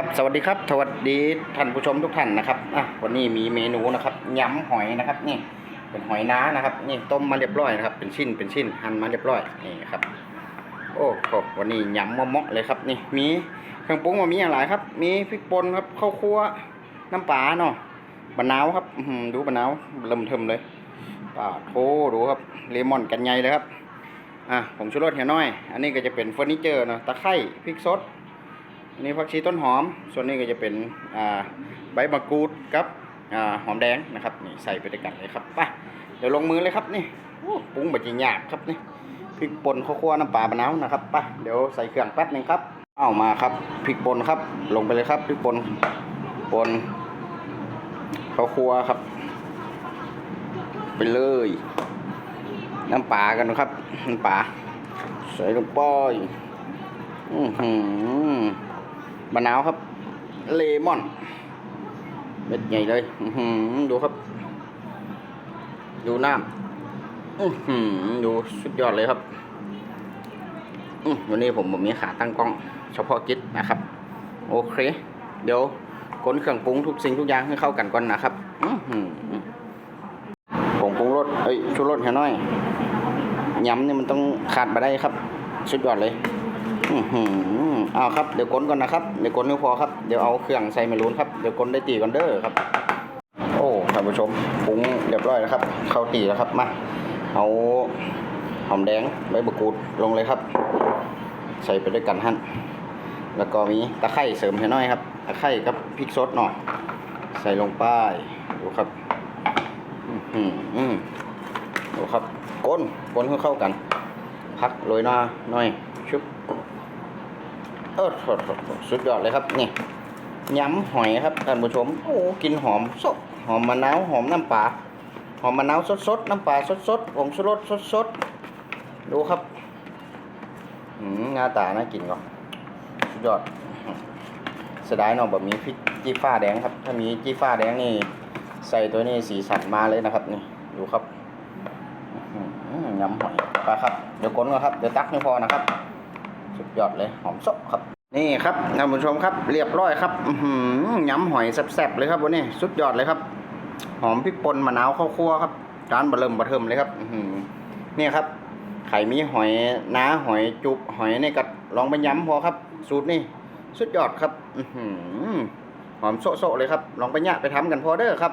ครับสวัสดีครับสวัสดีท่านผู้ชมทุกท่านนะครับอะวันนี้มีเมนูนะครับยำหอยนะครับ นี่เป็นหอยน้านะครับ นี่ต้มมาเรียบร้อยนะครับ เป็นชิ้นเป็นชิ้นหั่นมาเรียบร้อยนี่ครับ โอ้โหวันนี้ยำมะเมาะเลยครับนี่มีเครื่องปรุงมามีอย่างไรครับ มีพริกป่นครับข้าวคั่วน้ำปลาเนาะบะนาวครับดูบะนาวเริ่มเทิมเลยปลาโถดูครับเลมอนกันใหญ่เลยครับอะผงชูรสเหี่ยน้อย อันนี้ก็จะเป็นเฟอร์นิเจอร์เนาะตะไคร้พริกสด อันนี้ผักชีต้นหอม ส่วนนี้ก็จะเป็นใบมะกรูดกับอหอมแดงนะครับนี่ใส่ไปด้วยกันเลยครับไปเดี๋ยวลงมือเลยครับนี่โอ้ปรุงแบบจีหยาบครับนี่พริกป่นข้าวคั่วน้ำปลาบะนาวนะครับไปเดี๋ยวใส่เครื่องแป๊บหนึงครับเอามาครับพริกป่นครับ ลงไปเลยครับพริกป่นป่นข้าวคั่วครับ ไปเลย น้ำปลากันนะครับน้ำปลาใส่ลงไปอือหือ มะนาวครับ เลมอนเม็ดใหญ่เลยดูครับ ดูน้ำดูสุดยอดเลยครับวันนี้ผมผมมีขาตั้งกล้อง เฉพาะกิจนะครับ โอเค เดี๋ยวคนเครื่องปรุงทุกสิ่งทุกอย่างให้เข้ากันก่อนนะครับผงปรุงรสเอ้ยชูรสให้หน่อยยำเนี่ยมันต้องขาดมาได้ครับ สุดยอดเลย เอาครับเดี๋ยวกลนก่อนนะครับเดี๋ยวกลนไม่พอครับเดี๋ยวเอาเครื่องใส่ไม่รู้ครับเดี๋ยวกลนได้ตีก่อนเด้อครับ โอ้ท่านผู้ชมปรุงเรียบร้อยแล้วครับ เข้าตีแล้วครับมาเอาหอมแดงใบมะกรูดลงเลยครับ ใส่ไปด้วยกันหั่นแล้วก็มีตะไคร้เสริมให้น้อยครับตะไคร้กับพริกสดหน่อย ใส่ลงไปดูครับอือหือดูครับกลนกลนให้เข้ากัน พักโรยหน้าหน่อย ชุบเออสุดยอดเลยครับนี่ยำหอยครับท่านผู้ชมโอ้กินหอมสดหอมมะนาวหอมน้ำปลาหอมมะนาวสดสดๆน้ำปลาสดสดๆผงชูรสสดสดๆดูครับอืมหน้าตาน่ากินก็สุดยอดเสียดายเนาะแบบมีพริกจี้ฟ้าแดงครับ ถ้ามีจี้ฟ้าแดงนี่ ใส่ตัวนี้สีสันมาเลยนะครับนี่ดูครับอื้อหือยำหอยไปครับ เดี๋ยวก้นก่อนครับ เดี๋ยวตักไม่พอนะครับ สุดยอดเลยหอมสดครับ นี่ครับท่านผู้ชมครับ เรียบร้อยครับอื้อหือยำหอยแซ่บๆเลยครับวันนี้สุดยอดเลยครับ หอมพริกป่นมะนาวข้าวคั่วครับจานบะเริ่มบะเทิมเลยครับอืนี่ครับ ไข่มีหอยน้าหอยจุบหอยนี่ก็ลองไปย้ำพอครับ สูตรนี่สุดยอดครับอืหอมโซะๆเลยครับ ลองไปยะไปทำกันพอเด้อครับ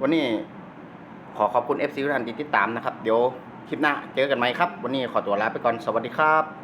วันนี้ขอขอบคุณ FC ทุกท่านที่ติดตามนะครับ เดี๋ยวคลิปหน้าเจอกันไหมครับ วันนี้ขอตัวลาไปก่อน สวัสดีครับ